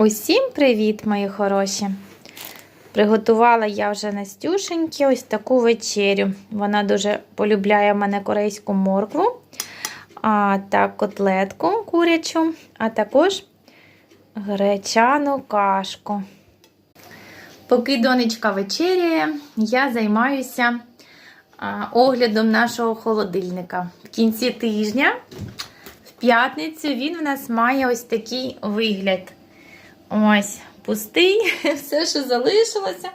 Усім привіт, мої хороші! Приготувала я вже Настюшеньки ось таку вечерю. Вона дуже полюбляє мене корейську моркву, а та котлетку курячу, а також гречану кашку. Поки донечка вечеряє, я займаюся оглядом нашого холодильника. В кінці тижня, в п'ятницю, він у нас має ось такий вигляд. Ось, пустий, все, що залишилося.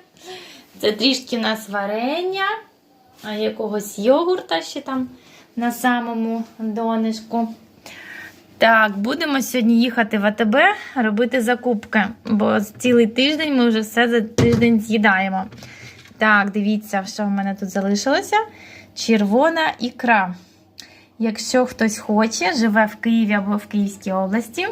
Це трішки нас варення, якогось йогурта ще там на самому донишку. Так, будемо сьогодні їхати в АТБ робити закупки, бо цілий тиждень ми вже все за тиждень з'їдаємо. Так, дивіться, що в мене тут залишилося. Червона ікра. Якщо хтось хоче, живе в Києві або в Київській області,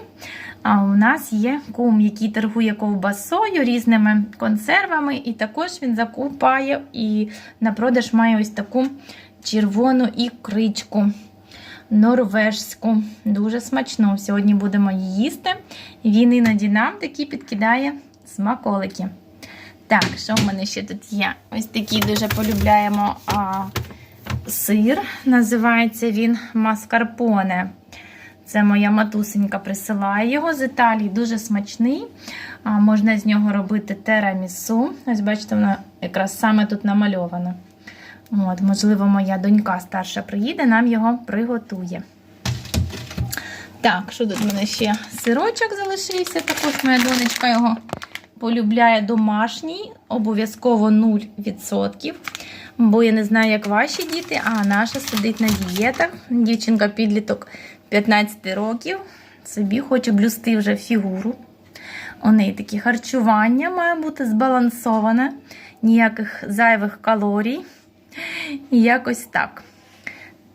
а у нас є кум, який торгує ковбасою, різними консервами, і також він закупає і на продаж має ось таку червону ікричку норвежську. Дуже смачно. Сьогодні будемо її їсти. Він іноді нам такі підкидає смаколики. Так, що в мене ще тут є? Ось такий дуже полюбляємо сир. Називається він маскарпоне. Це моя матусенька присилає його з Італії, дуже смачний. Можна з нього робити терамісу. Ось, бачите, воно якраз саме тут намальовано. От, Можливо, моя донька старша приїде, нам його приготує. Так, що тут в мене ще сирочок залишився. Також моя донечка його полюбляє домашній, обов'язково 0%. Бо я не знаю, як ваші діти, а наша сидить на дієтах. Дівчинка підліток 15 років. Собі хоче блюсти вже фігуру. У неї таке харчування має бути збалансоване, ніяких зайвих калорій. І якось так.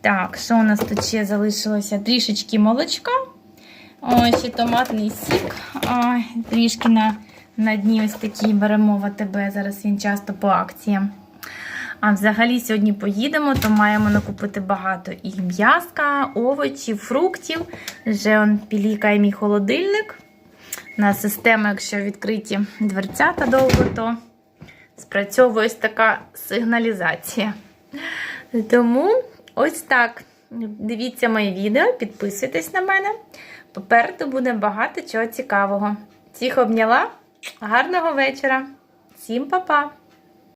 Так, що у нас тут ще залишилося? Трішечки молочка. Ось ще томатний сік. Ой, трішки на, на дні ось такий беремо в АТБ. Зараз він часто по акціям. А взагалі сьогодні поїдемо, то маємо накупити багато і м'яска, овочів, фруктів. Вже он пілікає мій холодильник. На систему, якщо відкриті дверцята довго, то спрацьовує ось така сигналізація. Тому ось так. Дивіться моє відео, підписуйтесь на мене. Попереду буде багато чого цікавого. Всіх обняла. Гарного вечора. Всім па-па!